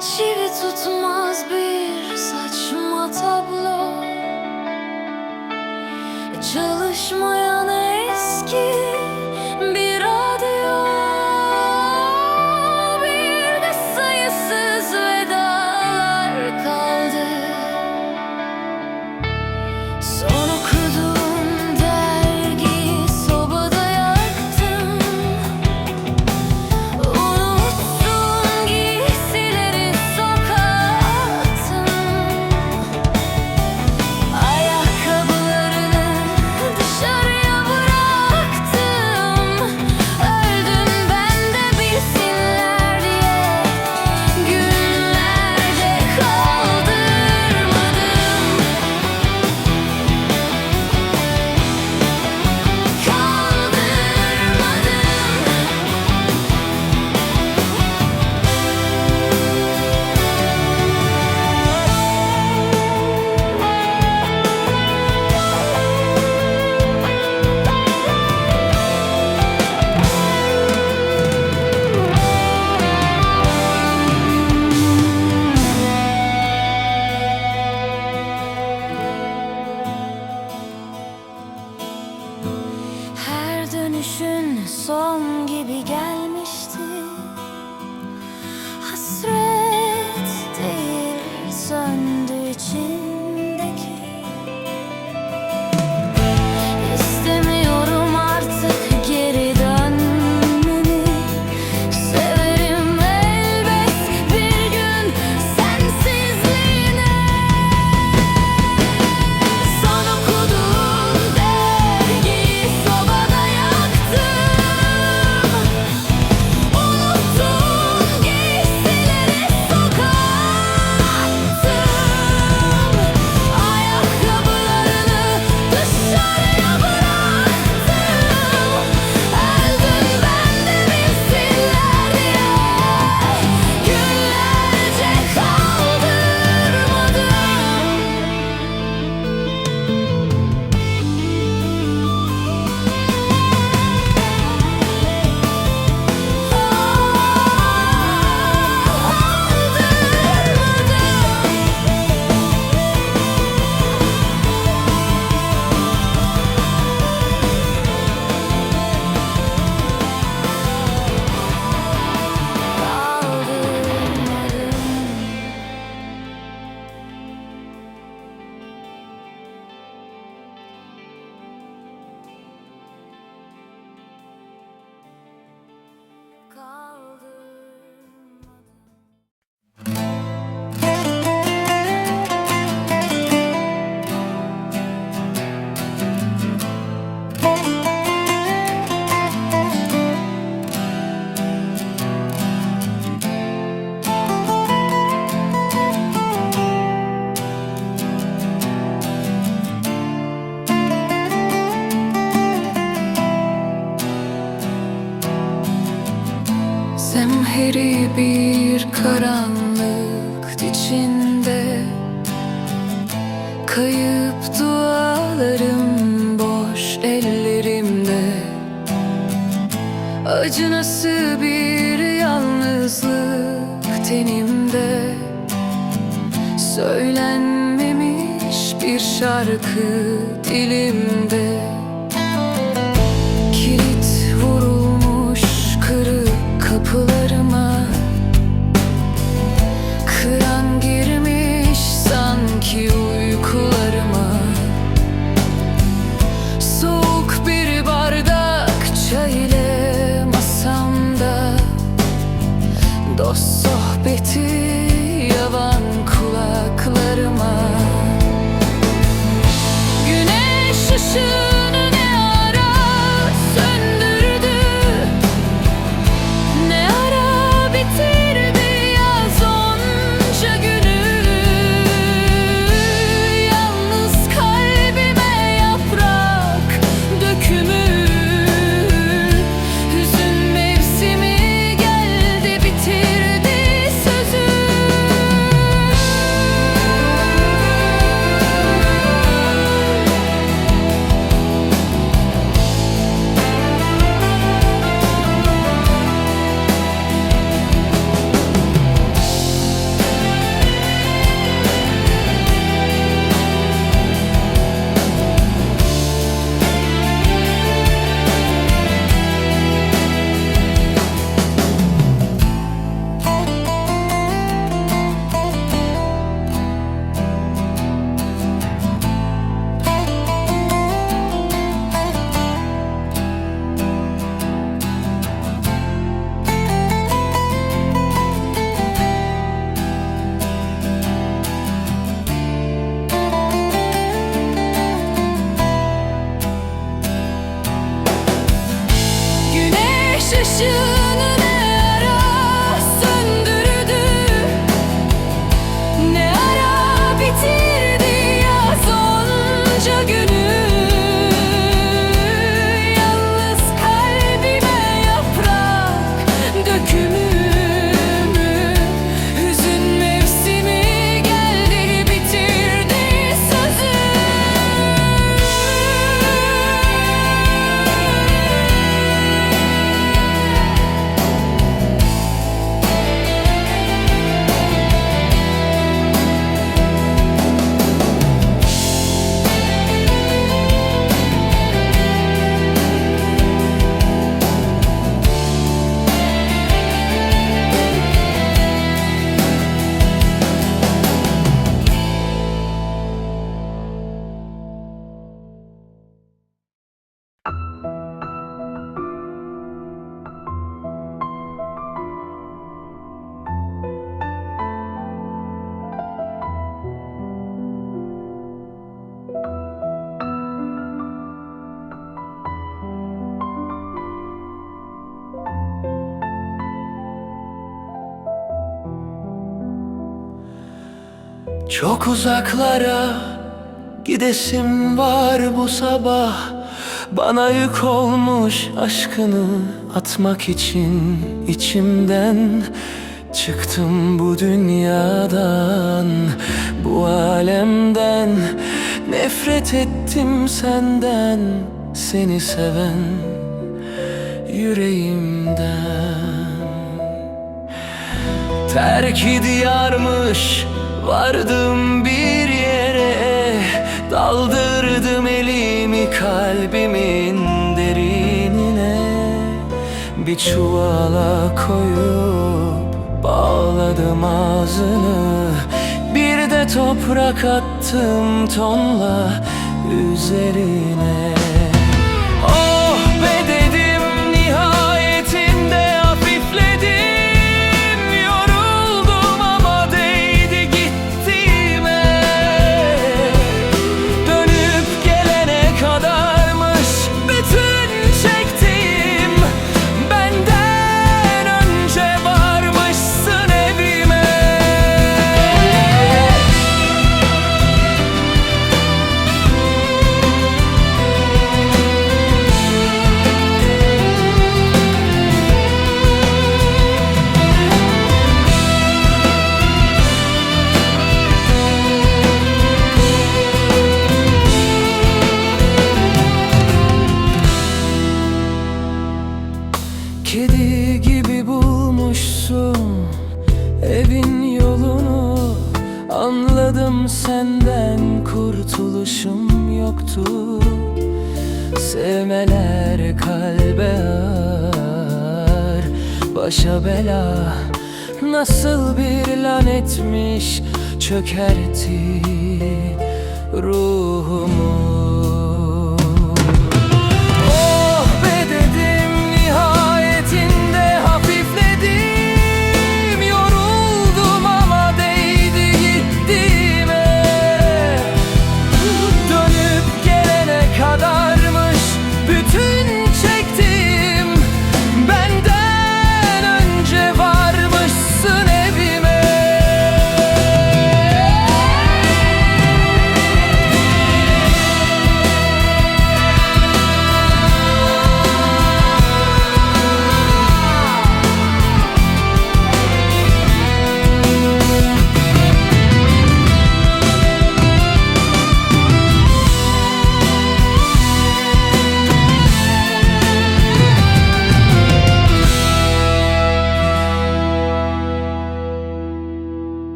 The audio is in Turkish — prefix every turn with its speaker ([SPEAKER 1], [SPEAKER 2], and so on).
[SPEAKER 1] Çivi tutmaz bir
[SPEAKER 2] saçma tablo. Çalışma Kayıp dualarım boş ellerimde. Acı nasıl bir yalnızlık tenimde? Söylenmemiş bir şarkı dilimde.
[SPEAKER 3] Çok uzaklara gidesim var bu sabah. Bana yük olmuş aşkını atmak için içimden Çıktım bu dünyadan, bu alemden. Nefret ettim senden, seni seven yüreğimden. Terki diyarmış vardım bir yere Daldırdım elimi kalbimin derinine. Bir çuvala koyup bağladım ağzını. Bir de toprak attım tonla üzerine yolunu Anladım. Senden kurtuluşum yoktu. Sevmeler kalbe ağır. Başa bela. Nasıl bir lanetmiş Çökertti ruhumu